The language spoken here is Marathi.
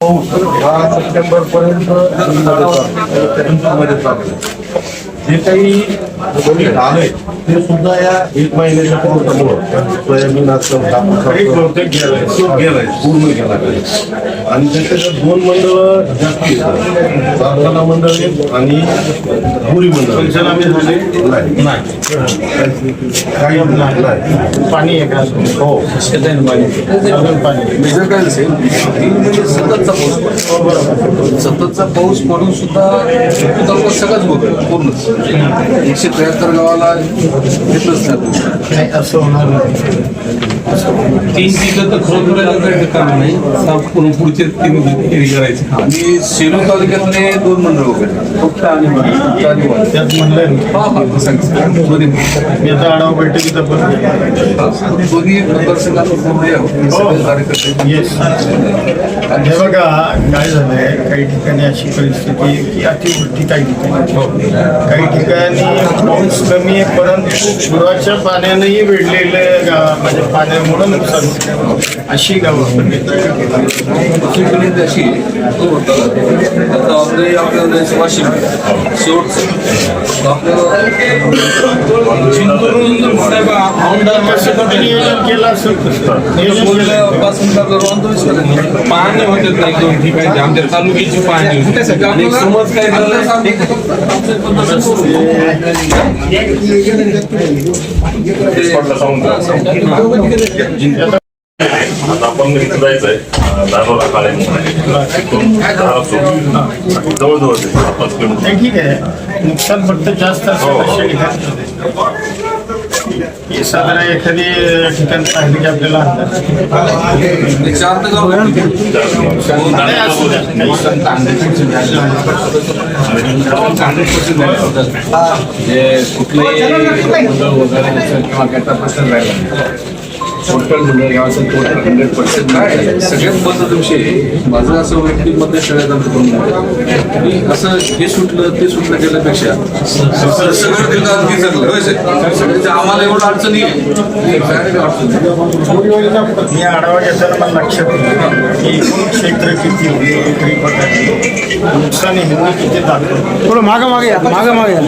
दहा सप्टेंबर पर्यंत जे काही आलंय ते सुद्धा या एक महिन्याच्या पावसामुळं सोयाबीन असतं गेलाय. पूर्ण गेला आणि त्याच्यात दोन मंडळ जास्ती. सातारा मंडळ एक आणि भुरी मंडळ. पंचनामे झाले? नाही. काही नाही. पाणी आहे का हो. पाणी. सततचा पाऊस सततचा पाऊस पडून सुद्धा तालुका सगळाच होतो पूर्ण. एकशे त्र्याहत्तर गावाला घेतलंच नाही. असं होणार नाही. तीन पिकं तर खरोखर काम नाही. साफ करून पुढचे तीन फेरी करायचे आणि सेलू तालुक्यातले दोन मंडळ वगैरे फक्त आणि. त्यात म्हणलं ना, हा हा सांगितलं दोन्ही. मी आता आढावा बैठकीत दोन्ही मतदारसंघात. सगळे कार्यकर्ते. हे बघा काय झालंय काही ठिकाणी अशी परिस्थिती आहे की अतिवृष्टी काही ठिकाणी. काही ठिकाणी पाऊस कमी आहे परंतु पुराच्या पाण्यानेही वेढलेले गाव म्हणजे पाण्यामुळे नुकसान. अशी गावं दुसरी गणित अशी तो होता आपले आपल्याला वाशिम. शेवटचं आपल्याला चिंतूरून साहेब आमदार कुठे नियोजन केलं असेल पासून पाहणे होते नाही दोन ठिकाणी आमच्या तालुक्याची पाहणी समज काय झालं? आता आपण इथं जायचंय काळे जवळजवळ पाच किलोमीटर ठीक आहे नुकसान फक्त जास्त असेल साधारण एखादी ठिकाण पाहिजे की आपल्याला अंदाज नाही, असू द्या. जे कुठलेही वगैरे असेल किंवा राहिला टोटल मंडळ गावाचं टोटल हंड्रेड पर्सेंट काय सगळ्यात महत्त्वाचा विषय माझं असं वैयक्तिक मत सगळ्यात आमचं करून मी असं हे सुटलं ते सुटलं केल्यापेक्षा सगळं दिलं आणखी चांगलं. आम्हाला एवढं अडचणी अडचण मी आढावा घेताना मला लक्षात की एकूण क्षेत्र किती एकरी पटाचे नुकसान हिंदी किती दाखवलं. थोडं मागं मागे या मागं मागे या.